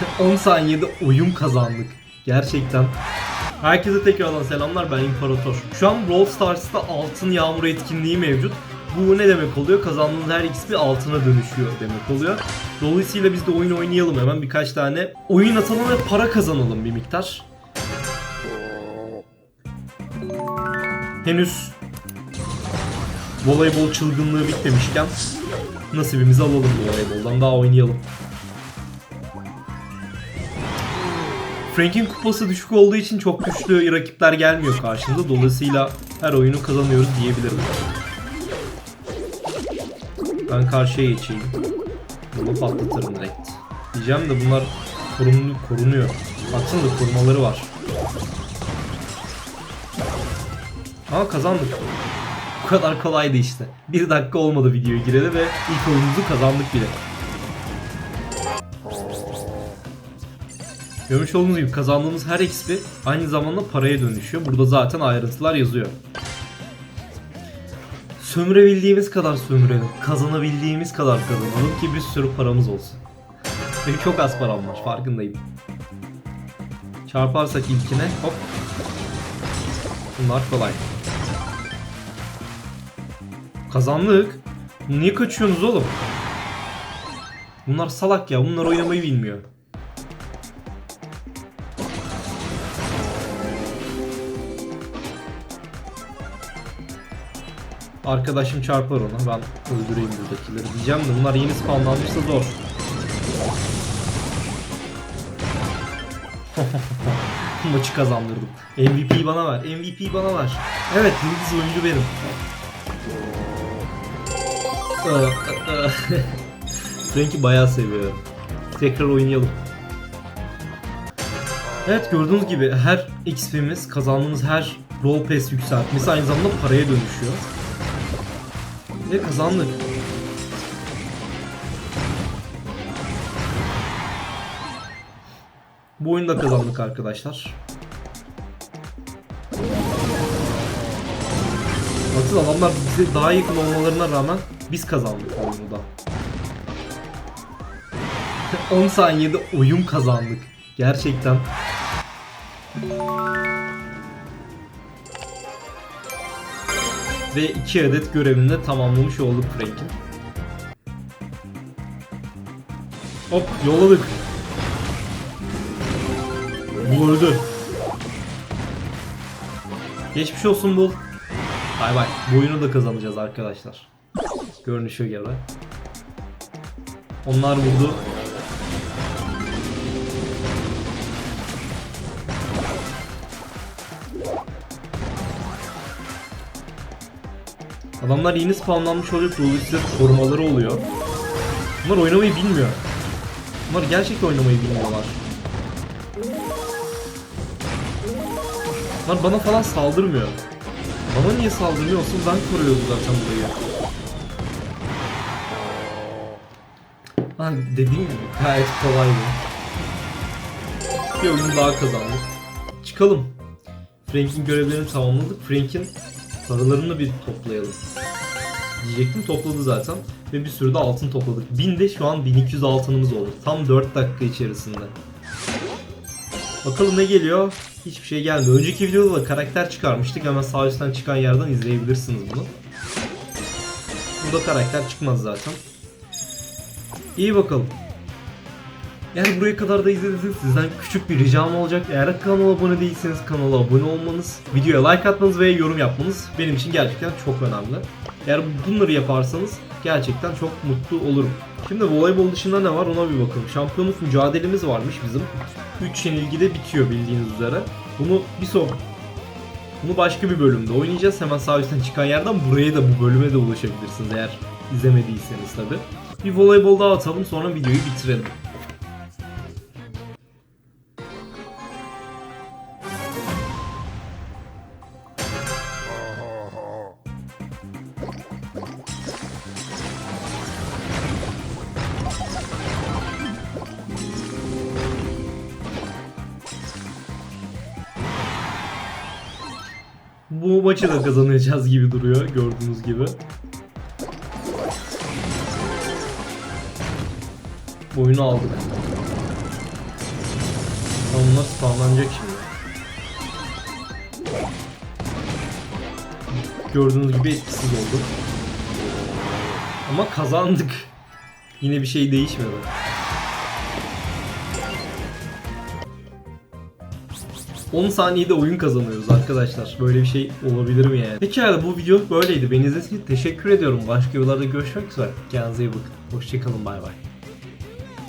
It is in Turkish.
10 saniyede oyun kazandık. Gerçekten. Herkese tekrardan selamlar ben İmparator. Şu an Brawl Stars'ta altın yağmur etkinliği mevcut. Bu ne demek oluyor? Kazandığınız her XP altına dönüşüyor demek oluyor. Dolayısıyla biz de oyun oynayalım hemen birkaç tane. Oyun atalım ve para kazanalım bir miktar. Henüz voleybol çılgınlığı bitmemişken nasibimizi alalım bu voleyboldan daha oynayalım. Frank'in kupası düşük olduğu için çok güçlü rakipler gelmiyor karşımıza. Dolayısıyla her oyunu kazanıyoruz diyebilirim. Ben karşıya geçeyim. Bunu patlatırım direkt. Diyeceğim de bunlar korunlu, korunuyor. Baksanıza korumaları var. Ama kazandık. Bu kadar kolaydı işte. Bir dakika olmadı videoya gireli ve ilk oyunumuzu kazandık bile. Görmüş olduğunuz gibi kazandığımız her XP aynı zamanda paraya dönüşüyor. Burada zaten ayrıntılar yazıyor. Sömürebildiğimiz kadar sömürelim. Kazanabildiğimiz kadar kazanalım ki bir sürü paramız olsun. Benim çok az param var farkındayım. Çarparsak ilkine hop. Bunlar kolay. Kazandık. Niye kaçıyorsunuz oğlum? Bunlar salak ya. Bunlar oynamayı bilmiyor. Arkadaşım çarpar ona. Ben öldüreyim buradakileri diyeceğim de bunlar yeni spawnlanmışsa zor. Maçı kazandırdım. MVP bana ver. MVP bana ver. Evet yıldız oyuncu benim. Frank'i bayağı seviyorum. Tekrar oynayalım. Evet gördüğünüz gibi her XP'miz kazandığımız her Roll Pass yükseltmesi aynı zamanda paraya dönüşüyor. Ve kazandık. Bu oyunda kazandık arkadaşlar. Bakın adamlar bize daha yakın olmalarına rağmen biz kazandık oyunu da. 10 saniyede oyun kazandık. Gerçekten. Ve 2 adet görevini de tamamlamış olduk Frank'in. Hop yolladık. Bu. Geçmiş olsun Bul. Bay bay. Bu oyunu da kazanacağız arkadaşlar. Görünüşe göre. Onlar vurdu. Adamlar yeni spawnlanmış oluyor. Dolayısıyla korumaları oluyor. Bunlar oynamayı bilmiyor. Bunlar gerçekten oynamayı bilmiyorlar. Bunlar bana falan saldırmıyor. Bana niye saldırmıyor olsun ben koruyordum zaten burayı. Ha dediğim gibi gayet kolaydı. Bir oyun daha kazandık. Çıkalım. Frank'in görevlerini tamamladık. Frank'in paralarını bir toplayalım. Diyecektim topladı zaten. Ve bir sürü de altın topladık. 1000 de şu an 1200 altınımız oldu. Tam 4 dakika içerisinde. Bakalım ne geliyor? Hiçbir şey geldi. Önceki videoda da karakter çıkarmıştık. Hemen sağ üstten çıkan yerden izleyebilirsiniz bunu. Burada karakter çıkmaz zaten. İyi bakalım. Yani buraya kadar da izlediyseniz sizden küçük bir ricam olacak. Eğer kanala abone değilseniz kanala abone olmanız, videoya like atmanız ve yorum yapmanız benim için gerçekten çok önemli. Eğer bunları yaparsanız gerçekten çok mutlu olurum. Şimdi voleybol dışında ne var ona bir bakalım. Şampiyonluk mücadelemiz varmış bizim. 3 yenilgide bitiyor bildiğiniz üzere. Bunu bir son bunu başka bir bölümde oynayacağız. Hemen sağ üstten çıkan yerden buraya da bu bölüme de ulaşabilirsiniz eğer izlemediyseniz tabi. Bir voleybol daha atalım sonra videoyu bitirelim. Bu maçı da kazanacağız gibi duruyor gördüğünüz gibi. Bu oyunu aldık. Ama bunlar spawnlanacak şimdi. Gördüğünüz gibi etkisiz oldu. Ama kazandık. Yine bir şey değişmedi. ...10 saniyede oyun kazanıyoruz arkadaşlar. Böyle bir şey olabilir mi yani? Pekala bu video böyleydi. Beni izlediğiniz için teşekkür ediyorum. Başka videolarda görüşmek üzere. Kendinize iyi bakın. Hoşçakalın bay bay.